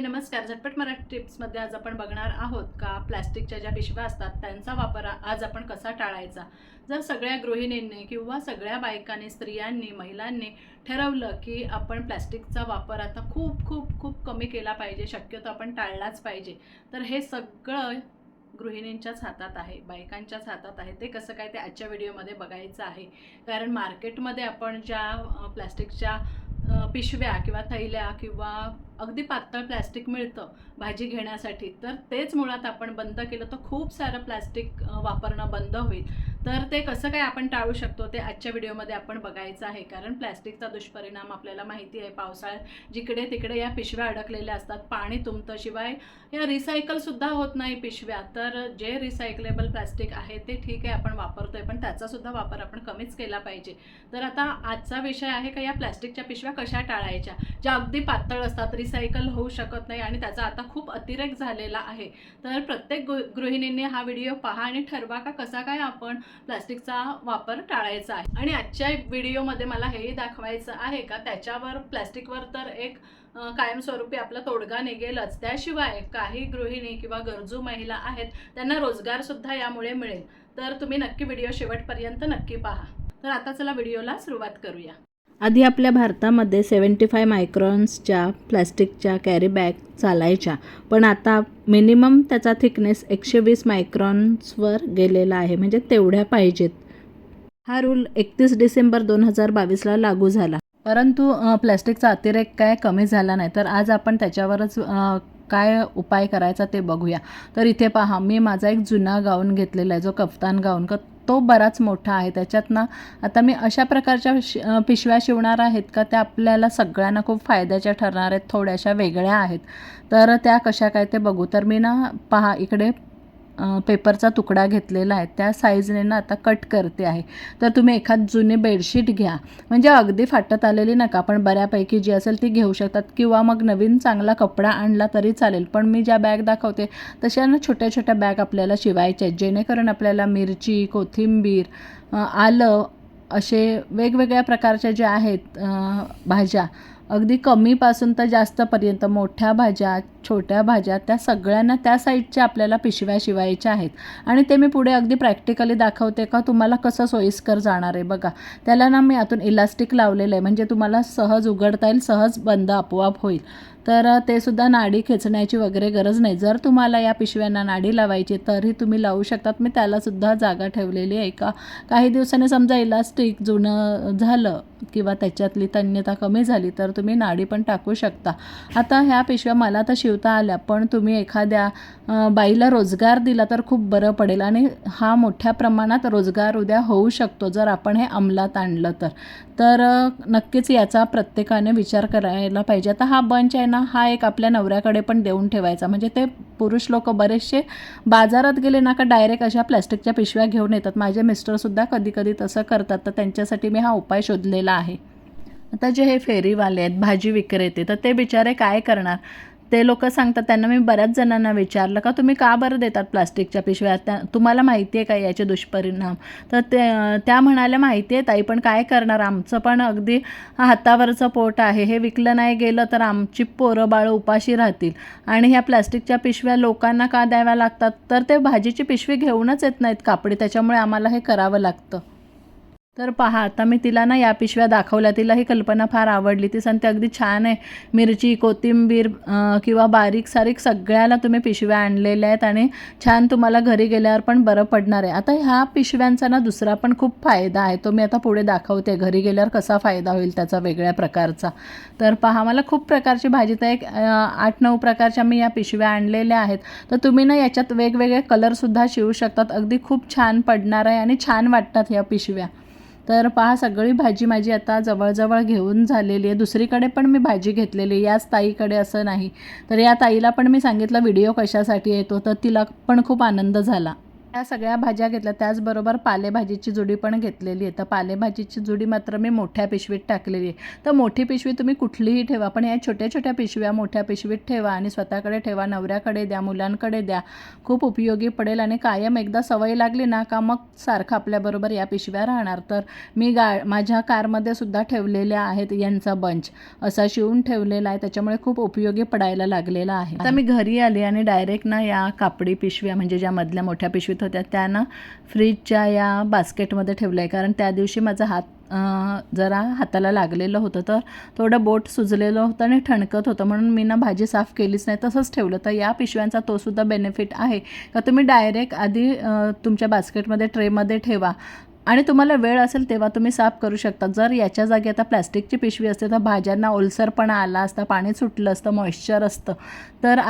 नमस्कार. झटपट मराठी टिप्समध्ये आज आपण बघणार आहोत का प्लॅस्टिकच्या ज्या पिशव्या असतात त्यांचा वापर आज आपण कसा टाळायचा? जर सगळ्या गृहिणींनी किंवा सगळ्या बायकांनी स्त्रियांनी महिलांनी ठरवलं की आपण प्लॅस्टिकचा वापर आता खूप खूप खूप कमी केला पाहिजे शक्यतो आपण टाळलाच पाहिजे तर हे सगळं गृहिणींच्याच हातात आहे बायकांच्याच हातात आहे. ते कसं काय ते आजच्या व्हिडिओमध्ये बघायचं आहे. कारण मार्केटमध्ये आपण ज्या प्लॅस्टिकच्या पिशव्या किंवा थैल्या किंवा अगदी पातळ प्लॅस्टिक मिळतं भाजी घेण्यासाठी. तर तेच मुळात आपण बंद केलं तर खूप सारं प्लॅस्टिक वापरणं बंद होईल. तर ते कसं काय आपण टाळू शकतो ते आजच्या व्हिडिओमध्ये आपण बघायचं आहे. कारण प्लॅस्टिकचा दुष्परिणाम आपल्याला माहिती आहे. पावसाळ्यात जिकडे तिकडे या पिशव्या अडकलेल्या असतात. पाणी तुंबतं शिवाय या रिसायकलसुद्धा होत नाही पिशव्या. तर जे रिसायकलेबल प्लॅस्टिक आहे ते ठीक आहे आपण वापरतो आहे पण त्याचासुद्धा वापर आपण कमीच केला पाहिजे. तर आता आजचा विषय आहे का या प्लॅस्टिकच्या पिशव्या कशा टाळायच्या? ज्या अगदी पातळ असतात रिसायकल होऊ शकत नाही आणि त्याचा आता खूप अतिरेक झालेला आहे. तर प्रत्येक गृ गृहिणींनी हा व्हिडिओ पहा आणि ठरवा का कसा काय आपण प्लास्टिकचा वापर टाळायचा आहे. आणि आजच्या व्हिडिओमध्ये मला हेही दाखवायचं आहे का त्याच्यावर प्लॅस्टिकवर तर एक कायमस्वरूपी आपला तोडगा निघेलच. त्याशिवाय काही गृहिणी किंवा गरजू महिला आहेत त्यांना रोजगारसुद्धा यामुळे मिळेल. तर तुम्ही नक्की व्हिडिओ शेवटपर्यंत नक्की पहा. तर आता चला व्हिडिओला सुरुवात करूया. आधी आपल्या भारतामध्ये सेवन्टी फाय मायक्रॉन्सच्या प्लॅस्टिकच्या कॅरीबॅग चालायच्या पण आता मिनिमम त्याचा थिकनेस एकशे वीस मायक्रॉन्सवर गेलेला आहे म्हणजे तेवढ्या पाहिजेत. हा रूल एकतीस डिसेंबर दोन हजार बावीसला लागू झाला. परंतु प्लॅस्टिकचा अतिरेक काय कमी झाला नाही तर आज आपण त्याच्यावरच काय उपाय करायचा ते बघूया. तर इथे पहा मी माझा एक जुना गाऊन घेतलेला आहे जो कफ्तान गाऊन क तो बराच मोठा आहे. त्याच्यात ना आता मी अशा प्रकारच्या शि पिशव्या शिवणार आहेत का त्या आपल्याला सगळ्यांना खूप फायद्याच्या ठरणार आहेत थोड्याशा वेगळ्या आहेत. तर त्या कशा काय ते बघू. तर मी ना पहा इकडे पेपरचा तुकडा घेतलेला आहे. त्या साईजने ना आता कट करते आहे. तर तुम्ही एखाद जुनी बेडशीट घ्या. म्हणजे अगदी फाटत आलेली नका पण बऱ्यापैकी जी असेल ती घेऊ शकतात. किंवा मग नवीन चांगला कपडा आणला तरी चालेल. पण मी ज्या बॅग दाखवते तशा ना छोट्या छोट्या बॅग आपल्याला शिवायच्या आहेत. जेणेकरून आपल्याला मिरची कोथिंबीर आलं असे वेगवेगळ्या प्रकारच्या ज्या आहेत भाज्या अगदी कमीपासून तर जास्तपर्यंत मोठ्या भाज्या छोट्या भाज्या त्या सगळ्यांना त्या साईजच्या आपल्याला पिशव्या शिवायच्या आहेत. आणि ते मी पुढे अगदी प्रॅक्टिकली दाखवते का तुम्हाला कसं सोयीस्कर जाणार आहे बघा. त्याला ना मी आतून इलास्टिक लावलेलं आहे. म्हणजे तुम्हाला सहज उघडता येईल सहज बंद आपोआप होईल. तर ते सुद्धा नाडी खेचण्याची वगैरे गरज नाही. जर तुम्हाला या पिशव्यांना नाडी लावायची तरी तुम्ही लावू शकतात. मी त्यालासुद्धा जागा ठेवलेली आहे का? काही दिवसांनी समजा इलास्टिक जुनं झालं किंवा त्याच्यातली तन्यता कमी झाली तर तुम्ही नाडी पण टाकू शकता. आता ह्या पिशव्या मला तर शिव शिवता आल्या पण तुम्ही एखाद्या बाईला रोजगार दिला तर खूप बरं पडेल आणि हा मोठ्या प्रमाणात रोजगार उद्या होऊ शकतो जर आपण हे अंमलात आणलं तर. तर नक्कीच याचा प्रत्येकाने विचार करायला पाहिजे. आता हा बंच आहे ना हा एक आपल्या नवऱ्याकडे पण देऊन ठेवायचा. म्हणजे ते पुरुष लोक बरेचसे बाजारात गेले ना का डायरेक्ट अशा प्लॅस्टिकच्या पिशव्या घेऊन येतात. माझे मिस्टरसुद्धा कधी कधी तसं करतात. तर त्यांच्यासाठी मी हा उपाय शोधलेला आहे. आता जे हे फेरीवाले आहेत भाजी विक्रेते तर ते बिचारे काय करणार? ते लोक सांगतात त्यांना मी बऱ्याच जणांना विचारलं का तुम्ही का बरं देतात प्लास्टिकच्या पिशव्या? त्या तुम्हाला माहिती आहे का याचे दुष्परिणाम? तर ते त्या म्हणाल्या माहिती आहे ताई पण काय करणार? आमचं पण अगदी हातावरचं पोट आहे. हे विकलं नाही गेलं तर आमची पोरं बाळं उपाशी राहतील. आणि ह्या प्लास्टिकच्या पिशव्या लोकांना का द्याव्या लागतात? तर ते भाजीची पिशवी घेऊनच येत नाहीत कापडी. त्याच्यामुळे आम्हाला हे करावं लागतं. तर पहा आता मी तिला ना या पिशव्या दाखवल्या. तिला ही कल्पना फार आवडली. ती सांगते अगदी छान आहे. मिरची कोथिंबीर किंवा बारीक सारीक सगळ्याला तुम्ही पिशव्या आणलेल्या आहेत आणि छान तुम्हाला घरी गेल्यावर पण बरं पडणार आहे. आता ह्या पिशव्यांचा ना दुसरा पण खूप फायदा आहे. तो मी आता पुढे दाखवते. घरी गेल्यावर कसा फायदा होईल त्याचा वेगळ्या प्रकारचा. तर पहा मला खूप प्रकारची भाजी तर एक आठ नऊ प्रकारच्या मी या पिशव्या आणलेल्या आहेत. तर तुम्ही ना याच्यात वेगवेगळे कलरसुद्धा शिवू शकतात. अगदी खूप छान पडणार आहे आणि छान वाटतात ह्या पिशव्या. तर पहा सगळी भाजी माझी आता जवळजवळ घेऊन झालेली आहे. दुसरीकडे पण मी भाजी घेतलेली आहे. याच ताईकडे असं नाही. तर या ताईला पण मी सांगितलं व्हिडिओ कशासाठी येतो? तर तिला पण खूप आनंद झाला. या सगळ्या भाज्या घेतल्या. त्याचबरोबर पालेभाजीची जुडी पण घेतलेली आहे. तर पालेभाजीची जुडी मात्र मी मोठ्या पिशवीत टाकलेली आहे. तर मोठी पिशवी तुम्ही कुठलीही ठेवा पण या छोट्या छोट्या पिशव्या मोठ्या पिशवीत ठेवा आणि स्वतःकडे ठेवा नवऱ्याकडे द्या मुलांकडे द्या. खूप उपयोगी पडेल आणि कायम एकदा सवय लागली ना का मग सारखं आपल्याबरोबर या पिशव्या राहणार. तर मी गा माझ्या कारमध्ये सुद्धा ठेवलेल्या आहेत यांचा बंच. असा शिवून ठेवलेला आहे. त्याच्यामुळे खूप उपयोगी पडायला लागलेला आहे. आता मी घरी आले आणि डायरेक्ट ना या कापडी पिशव्या म्हणजे ज्या मधल्या मोठ्या पिशवीत होत्या. त्यांना फ्रीजच्या या बास्केटमध्ये ठेवलं आहे कारण त्या दिवशी माझा हात जरा हाताला लागलेलं होतं. तर थोडं बोट सुजलेलं होतं आणि ठणकत होतं. म्हणून मी ना भाजी साफ केलीच नाही. तसंच ठेवलं. तर या पिशव्यांचा तोसुद्धा बेनिफिट आहे. का तुम्ही डायरेक्ट आधी तुमच्या बास्केटमध्ये ट्रेमध्ये ठेवा. आणि तुम्हाला वेळ असेल तेव्हा तुम्ही साफ करू शकता. जर याच्या जागी आता प्लॅस्टिकची पिशवी असते तर भाज्यांना ओलसरपणा आला असता पाणी सुटलं असतं मॉइश्चर असतं. तर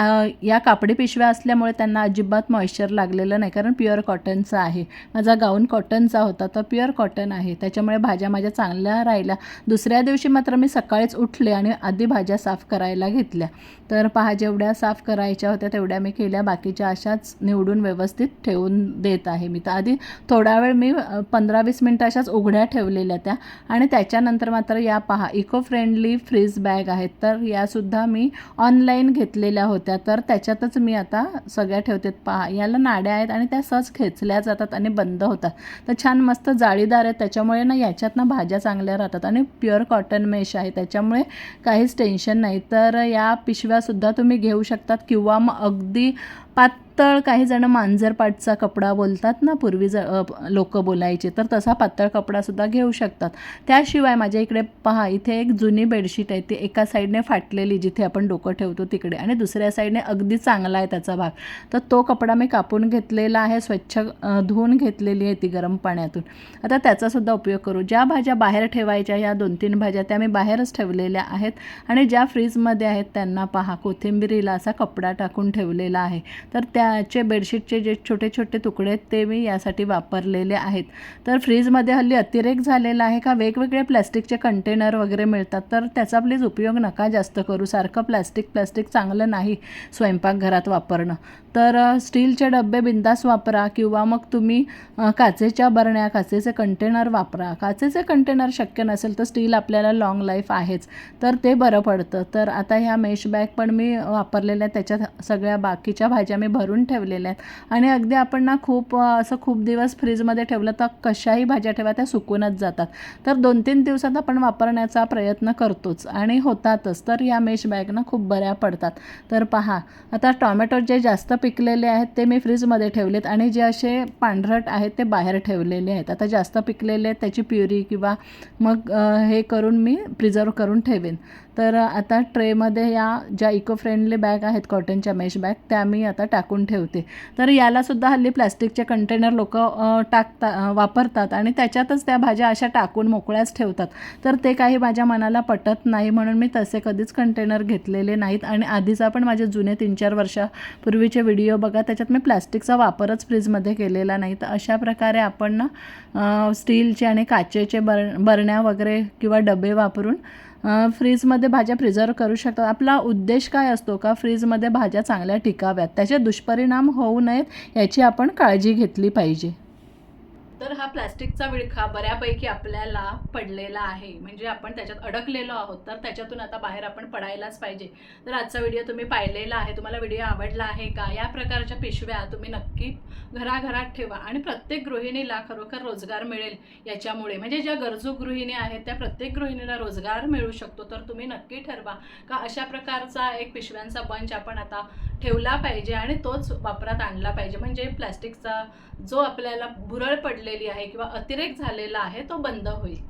या कापडी पिशव्या असल्यामुळे त्यांना अजिबात मॉइश्चर लागलेलं नाही कारण प्युअर कॉटनचा आहे. माझा गाऊन कॉटनचा होता तर प्युअर कॉटन आहे. त्याच्यामुळे भाज्या माझ्या चांगल्या राहिल्या. दुसऱ्या दिवशी मात्र मी सकाळीच उठले आणि आधी भाज्या साफ करायला घेतल्या. तर पहा जेवढ्या साफ करायच्या होत्या तेवढ्या मी केल्या. बाकीच्या अशाच निवडून व्यवस्थित ठेवून देत आहे मी. तर आधी थोडा वेळ मी पंधरा वीस मिनटं अशाच उघड्या ठेवलेल्या त्या. आणि त्याच्यानंतर मात्र या पहा इको फ्रेंडली फ्रीज बॅग आहेत. तर यासुद्धा मी ऑनलाईन घेतलेल्या होत्या. तर त्याच्यातच मी आता सगळ्या ठेवते पहा याला नाड्या आहेत आणि त्या सहज खेचल्या जातात आणि बंद होतात. तर छान मस्त जाळीदार आहेत. त्याच्यामुळे ना याच्यात ना भाज्या चांगल्या राहतात. आणि प्युअर कॉटन मेश आहे. त्याच्यामुळे काहीच टेन्शन नाही. तर या पिशव्यासुद्धा तुम्ही घेऊ शकतात किंवा मग अगदी पातळ काही जण मांजरपाटचा कपडा बोलतात ना पूर्वी ज लोक बोलायचे तर तसा पातळ कपडासुद्धा घेऊ शकतात. त्याशिवाय माझ्या इकडे पहा इथे एक जुनी बेडशीट आहे ती एका साईडने फाटलेली जिथे आपण डोकं ठेवतो तिकडे आणि दुसऱ्या साईडने अगदी चांगला आहे त्याचा भाग. तर तो कपडा मी कापून घेतलेला आहे स्वच्छ धुवून घेतलेली आहे ती गरम पाण्यातून. आता त्याचासुद्धा उपयोग करू. ज्या भाज्या बाहेर ठेवायच्या या दोन तीन भाज्या त्या मी बाहेरच ठेवलेल्या आहेत आणि ज्या फ्रीजमध्ये आहेत त्यांना पहा कोथिंबिरीला असा कपडा टाकून ठेवलेला आहे. तर त्याचे बेडशीटचे जे छोटे छोटे तुकडे आहेत ते मी यासाठी वापरलेले आहेत. तर फ्रीजमध्ये हल्ली अतिरेक झालेला आहे का? वेगवेगळे प्लॅस्टिकचे कंटेनर वगैरे मिळतात. तर त्याचा प्लीज उपयोग नका जास्त करू. सारखं प्लॅस्टिक प्लॅस्टिक चांगलं नाही स्वयंपाकघरात वापरणं. तर स्टीलचे डबे बिंदास वापरा किंवा मग तुम्ही काचेच्या बरण्या काचेचे कंटेनर वापरा. काचेचे कंटेनर शक्य नसेल तर स्टील आपल्याला लाँग लाईफ आहेच. तर ते बरं पडतं. तर आता ह्या मेश बॅग पण मी वापरलेल्या आहेत. त्याच्यात सगळ्या बाकीच्या भाज्या मी भरून ठेवलेल्या आहेत. आणि अगदी आपण ना खूप असं खूप दिवस फ्रीजमध्ये ठेवलं तर कशाही भाज्या ठेवा त्या सुकूनच जातात. तर दोन तीन दिवसात आपण वापरण्याचा प्रयत्न करतोच आणि होतातच. तर या मेश बॅग ना खूप बऱ्या पडतात. तर पहा आता टॉमॅटो जे जास्त पिकलेले आहेत ते मी फ्रीजमध्ये ठेवलेत आणि जे असे पांढरट आहेत ते बाहेर ठेवलेले आहेत. आता जास्त पिकलेले आहेत त्याची प्युरी किंवा मग हे करून मी प्रिझर्व करून ठेवेन. तर आता ट्रेमध्ये या ज्या इको फ्रेंडली बॅग आहेत कॉटनच्या मेश बॅग त्या मी आता टाकून ठेवते. तर यालासुद्धा हल्ली प्लॅस्टिकचे कंटेनर लोक टाकता वापरतात आणि त्याच्यातच त्या भाज्या अशा टाकून मोकळ्याच ठेवतात. तर ते काही माझ्या मनाला पटत नाही म्हणून मी तसे कधीच कंटेनर घेतलेले नाहीत आणि आधीचा पण माझे जुने तीन चार वर्षापूर्वीचे व्हिडिओ बघा त्याच्यात मी प्लॅस्टिकचा वापरच फ्रीजमध्ये केलेला नाही. तर अशा प्रकारे आपण ना स्टीलचे आणि काचेचे बर बरण्या वगैरे किंवा डबे वापरून फ्रीजमध्ये भाज्या प्रिझर्व करू शकतात. आपला उद्देश काय असतो का? फ्रीजमध्ये भाज्या चांगल्या टिकाव्यात. त्याचे दुष्परिणाम होऊ नयेत याची आपण काळजी घेतली पाहिजे. तर हा प्लॅस्टिकचा विळखा बऱ्यापैकी आपल्याला पडलेला आहे. म्हणजे आपण त्याच्यात अडकलेलो आहोत तर त्याच्यातून आता बाहेर आपण पडायलाच पाहिजे. तर आजचा व्हिडिओ तुम्ही पाहिलेला आहे तुम्हाला व्हिडिओ आवडला आहे का? या प्रकारच्या पिशव्या तुम्ही नक्की घराघरात ठेवा आणि प्रत्येक गृहिणीला खरोखर रोजगार मिळेल याच्यामुळे. म्हणजे ज्या गरजू गृहिणी आहेत त्या प्रत्येक गृहिणीला रोजगार मिळू शकतो. तर तुम्ही नक्की ठरवा का अशा प्रकारचा एक पिशव्यांचा बंच आपण आता ठेवला पाहिजे आणि तोच वापरात आणला पाहिजे. म्हणजे प्लॅस्टिकचा जो आपल्याला भुरळ पडलेली आहे किंवा अतिरेक झालेला आहे तो बंद होईल.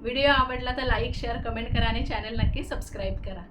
व्हिडिओ आवडला तर लाईक शेअर कमेंट करा आणि चॅनल नक्की सबस्क्राईब करा.